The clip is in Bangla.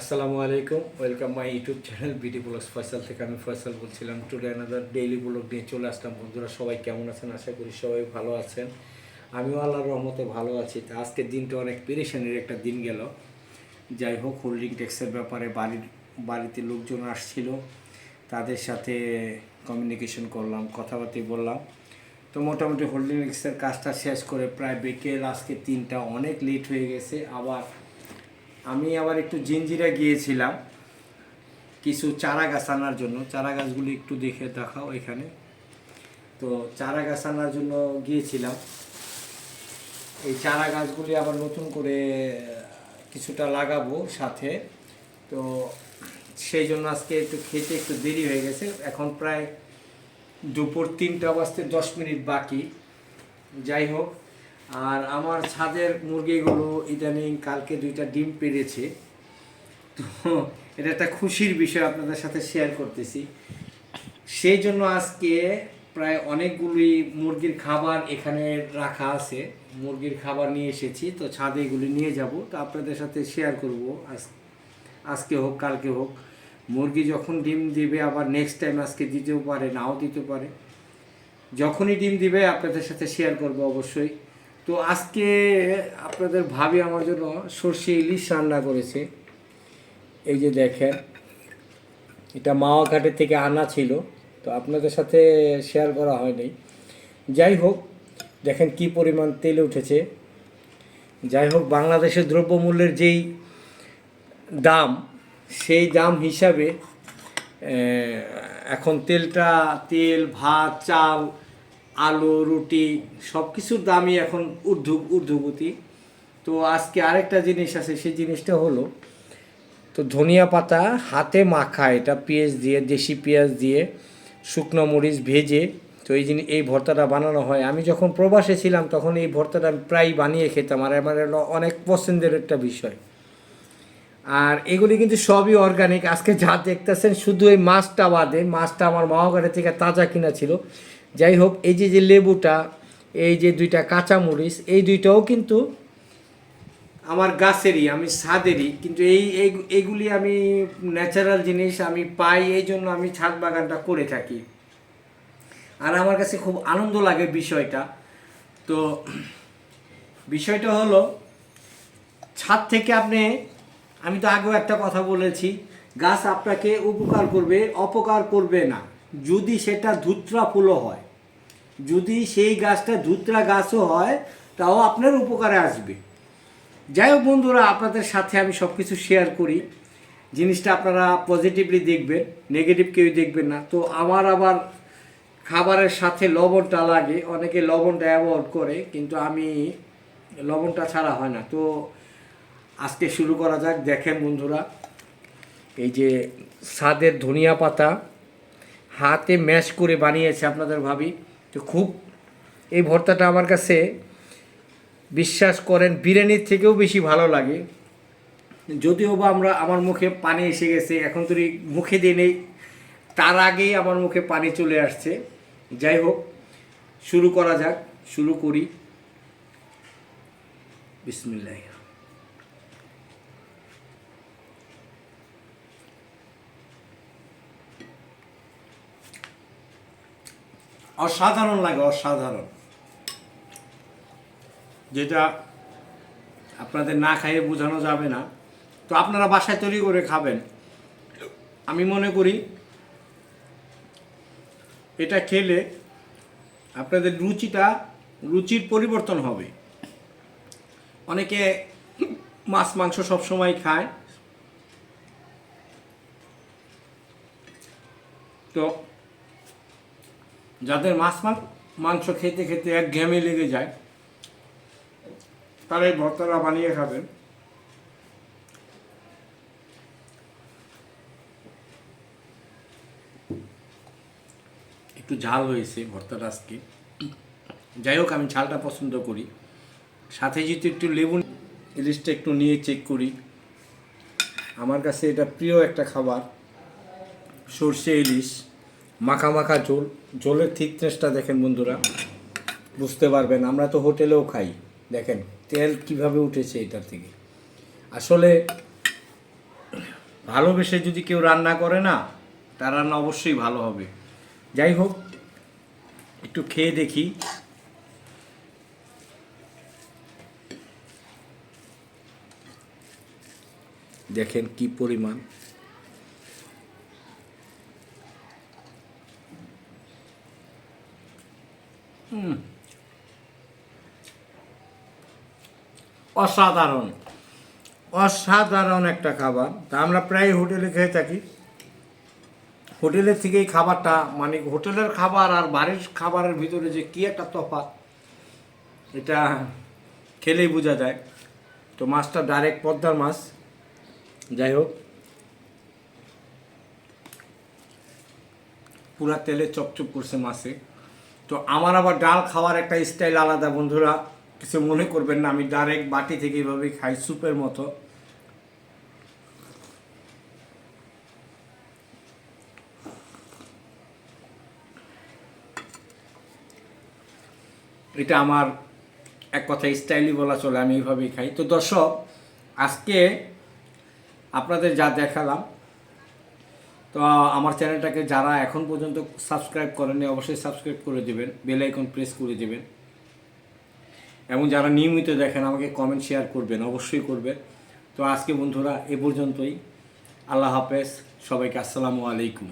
আসসালামু আলাইকুম, welcome my YouTube channel BD blogs. Faisal থেকে আমি ফয়সাল বলছিলাম টুডে আনাদার ডেইলি ব্লগ নিয়ে চলে আসলাম। বন্ধুরা, সবাই কেমন আছেন? আশা করি সবাই ভালো আছেন। আমিও আল্লাহর রহমতে ভালো আছি। তা আজকের দিনটা অনেক পেরেশানির একটা দিন গেল। যাই হোক হোল্ডিং ট্যাক্সের ব্যাপারে বাড়ির, বাড়িতে লোকজন আসছিল। তাদের সাথে কমিউনিকেশন করলাম, কথাবার্তি বললাম। তো মোটামুটি হোল্ডিং ট্যাক্সের কাজটা শেষ করে প্রায় বিকেল, আজকে তিনটা, অনেক লেট হয়ে গেছে। আবার আমি আবার একটু জিঞ্জিরা গিয়েছিলাম কিছু চারা গাছ আনার জন্য। চারা গাছগুলি একটু দেখে দেখাও এখানে। তো চারা গাছ আনার জন্য গিয়েছিলাম। এই চারা গাছগুলি আবার নতুন করে কিছুটা লাগাবো সাথে। তো সেই জন্য আজকে একটু খেতে একটু দেরি হয়ে গেছে। এখন প্রায় দুপুর তিনটা বাজতে দশ মিনিট বাকি। যাই হোক আর আমার ছাদের মুরগিগুলো ইদানিং কালকে দুইটা ডিম পেরেছে তো এটা একটা খুশির বিষয় আপনাদের সাথে শেয়ার করতেছি। সেই জন্য আজকে প্রায় অনেকগুলি মুরগির খাবার এখানে রাখা আছে। মুরগির খাবার নিয়ে এসেছি, তো ছাদে এগুলি নিয়ে যাব। তো আপনাদের সাথে শেয়ার করব আজ, আজকে হোক, কালকে হোক। মুরগি যখন ডিম দিবে, আবার নেক্সট টাইম আজকে দিতেও পারে, নাও দিতে পারে। যখনই ডিম দিবে, আপনাদের সাথে শেয়ার করব অবশ্যই। তো আজকে আপনাদের ভাবি আমার জন্য সর্ষে ইলিশ রান্না করেছে। এই যে দেখেন, এটা মাওয়াঘাটের থেকে আনা ছিল, তো আপনাদের সাথে শেয়ার করা হয়নি। যাই হোক, দেখেন কি পরিমাণ তেল উঠেছে। যাই হোক, বাংলাদেশের দ্রব্যমূল্যের যেই দাম, সেই দাম হিসাবে এখন তেলটা, তেল, ভাত, চাল আলু, রুটি সব কিছুর দামই এখন ঊর্ধ্ব ঊর্ধ্বগতি। তো আজকে আরেকটা জিনিস আছে, সেই জিনিসটা হলো, তো ধনিয়া পাতা হাতে মাখা, এটা পেঁয়াজ দিয়ে, দেশি পেঁয়াজ দিয়ে, শুকনো মরিচ ভেজে, তো এই জিনিস এই ভর্তাটা বানানো হয়। আমি যখন প্রবাসে ছিলাম, তখন এই ভর্তাটা আমি প্রায় বানিয়ে খেতাম, আর আমার অনেক পছন্দের একটা বিষয়। আর এগুলি কিন্তু সবই অর্গানিক আজকে যা দেখতেছেন, শুধু এই মাছটা বাদে, মাছটা আমার মাওয়াঘাটে থেকে তাজা কিনা ছিল। যাই হোক এই যে যে লেবুটা, এই যে দুইটা কাঁচামরিচ, এই দুইটাও কিন্তু আমার গাছেরই, আমি ছাদেরই, কিন্তু এই, এই- এইগুলি আমি ন্যাচারাল জিনিস আমি পাই, এই জন্য আমি ছাদ বাগানটা করে থাকি। আর আমার কাছে খুব আনন্দ লাগে বিষয়টা। তো বিষয়টা হলো, ছাদ থেকে আপনি, আমি তো আগেও একটা কথা বলেছি, গাছ আপনাকে উপকার করবে, অপকার করবে না। যদি সেটা ধুত্রা ফুলও হয়। যদি সেই গাছটা ধুত্রা গাছও হয়, তাও আপনার উপকারে আসবে। যাই হোক বন্ধুরা, আপনাদের সাথে আমি সব কিছু শেয়ার করি। জিনিসটা আপনারা পজিটিভলি দেখবেন নেগেটিভ কেউ দেখবেন না। তো আমার আবার খাবারের সাথে লবণটা লাগে। অনেকে লবণটা অ্যাভয়েড করে, কিন্তু আমি লবণটা ছাড়া হয় না। তো আজকে শুরু করা যাক। দেখেন বন্ধুরা, এই যে স্বাদের ধনিয়া পাতা। হাতে ম্যাশ করে বানিয়েছে আপনাদের ভাবি। তো খুব, এই ভর্তাটা আমার কাছে বিশ্বাস করেন বিরিয়ানির থেকেও বেশি ভালো লাগে। যদিও বা আমরা, আমার মুখে পানি এসে গেছে, এখন তো মুখে দিয়ে নেই, তার আগেই আমার মুখে পানি চলে আসছে। যাই হোক, শুরু করা যাক, শুরু করি। বিসমিল্লাহ। অসাধারণ লাগে, অসাধারণ। যেটা আপনাদের না খাইয়ে বোঝানো যাবে না। তো আপনারা বাসায় তৈরি করে খাবেন। আমি মনে করি এটা খেলে আপনাদের রুচিটা, রুচির পরিবর্তন হবে। অনেকে মাছ, মাংস সবসময় খায়। তো যাদের মাছ মাংস খেতে খেতে এক ঘেমে লেগে যায় তারা এই ভর্তাটা বানিয়ে খাবেন। একটু ঝাল হয়েছে ভর্তাটা আজকে। যাই হোক, আমি ঝালটা পছন্দ করি। সাথে যেহেতু একটু লেবু ইলিশটা একটু নিয়ে চেক করি। আমার কাছে এটা প্রিয় একটা খাবার, সর্ষে ইলিশ। মাখা মাখা ঝোল ঝোলের থিকনেসটা দেখেন বন্ধুরা, বুঝতে পারবেন। আমরা তো হোটেলেও খাই, দেখেন, তেল কীভাবে উঠেছে এটার থেকে। আসলে, ভালোবেসে যদি কেউ রান্না করে না, তার রান্না অবশ্যই ভালো হবে। যাই হোক, একটু খেয়ে দেখি। দেখেন কি পরিমাণ। অসাধারণ। অসাধারণ একটা খাবার। তা আমরা প্রায় হোটেলে খেয়ে থাকি। হোটেলের থেকেই খাবারটা মানে হোটেলের খাবার আর বাড়ির খাবারের ভিতরে যে কি একটা তফাৎ, এটা খেলেই বোঝা যায়। তো মাছটা ডাইরেক্ট পদ্মার মাছ। যাই হোক। পুরা তেলে চপচপ করছে মাছে। তো আমার আবার ডাল খাওয়ার একটা স্টাইল আলাদা, বন্ধুরা। কিছু মনে করবেন না, আমি ডাইরেক্ট বাটি থেকে এইভাবে খাই, স্যুপের মতো। এটা আমার এক কথা স্টাইলই বলা চলে, আমি এইভাবেই খাই। তো দর্শক, আজকে আপনাদের যা দেখালাম তো, আমার চ্যানেলটাকে যারা এখন পর্যন্ত সাবস্ক্রাইব করেননি, অবশ্যই সাবস্ক্রাইব করে দেবেন, বেল আইকন প্রেস করে দেবেন। এবং যারা নিয়মিত দেখেন, আমাকে কমেন্ট শেয়ার করবেন, অবশ্যই করবেন। তো, আজকে বন্ধুরা, এ পর্যন্তই। আল্লাহ হাফেজ, সবাইকে আসসালামু আলাইকুম।